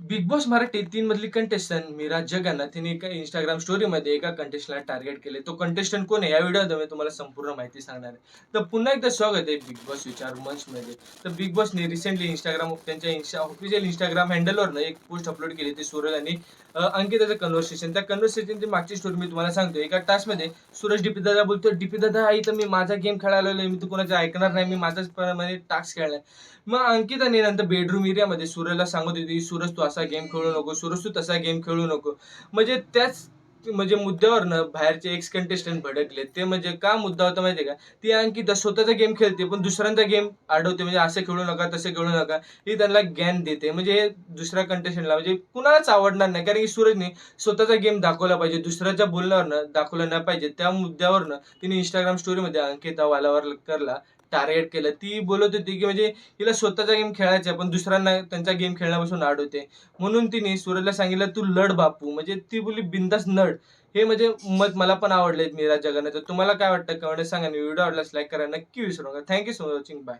Big boss Marathi तीन मधली contestant Mira Jagannath तिने एका इंस्टाग्राम स्टोरीमध्ये एका कंटेस्टंटला टार्गेट केले. तो कंटेस्टंट कोण आहे? या व्हिडिओमध्ये मी तुम्हाला संपूर्ण माहिती सांगणार आहे. तर पुन्हा एकदा स्वागत आहे बिग बॉस विचार मंचमध्ये. तर बिग बॉसने रिसेंटली इंस्टाग्राम त्यांच्या इंस्टा ऑफिशियल इंस्टाग्राम हँडलवरनं एक पोस्ट अपलोड केली ते सूरज आणि अंकिताचं कन्व्हर्सेशन त्या कन्व्हर्सेशनची मागची स्टोरी मी तुम्हाला सांगतो एका टास्कमध्ये सूरज डीपी दादा बोलतो डीपी दादा आई तर मी माझा गेम खेळायला आलोय. मी तू कोणाचा ऐकणार नाही. मी माझाच प्रमाणे टास्क खेळलाय मग अंकिताने नंतर बेडरूम एरियामध्ये सूरजला सांगत होती सूरज तू असा गेम खेळू नको सूरज तसा गेम खेळू नको. म्हणजे त्याच म्हणजे मुद्द्यावरनं बाहेरचे एक्स कंटेस्टंट भडकले. ते म्हणजे का मुद्दा होता माहितीये का? ती आणखी स्वतःचा गेम खेळते पण दुसऱ्यांचा गेम आढवते. म्हणजे असं खेळू नका तसे खेळू नका. ही त्यांना ज्ञान देते. म्हणजे हे दुसऱ्या कंटेस्टंटला म्हणजे कुणालाच आवडणार नाही. कारण की सूरजने स्वतःचा गेम दाखवला पाहिजे. दुसऱ्याच्या बोलण्यावरनं दाखवलं नाही पाहिजे. त्या मुद्द्यावरनं तिने इंस्टाग्राम स्टोरीमध्ये अंकिता वालावरकरला टार्गेट केलं. ती बोलत होती की म्हणजे हिला स्वतःचा गेम खेळायचा आहे, पण दुसऱ्यांना त्यांचा गेम खेळण्यापासून होते. म्हणून तिने सूरजला सांगितलं तू लढ बापू. म्हणजे ती बोलली बिंदास नड हे म्हणजे मत मला पण आवडले मीरा जगन्नाथ तुम्हाला काय वाटतं? कमेंट सांगा व्हिडिओ आवडल्यास लाईक करा. नक्की विसरू नका. Thank you so much watching bye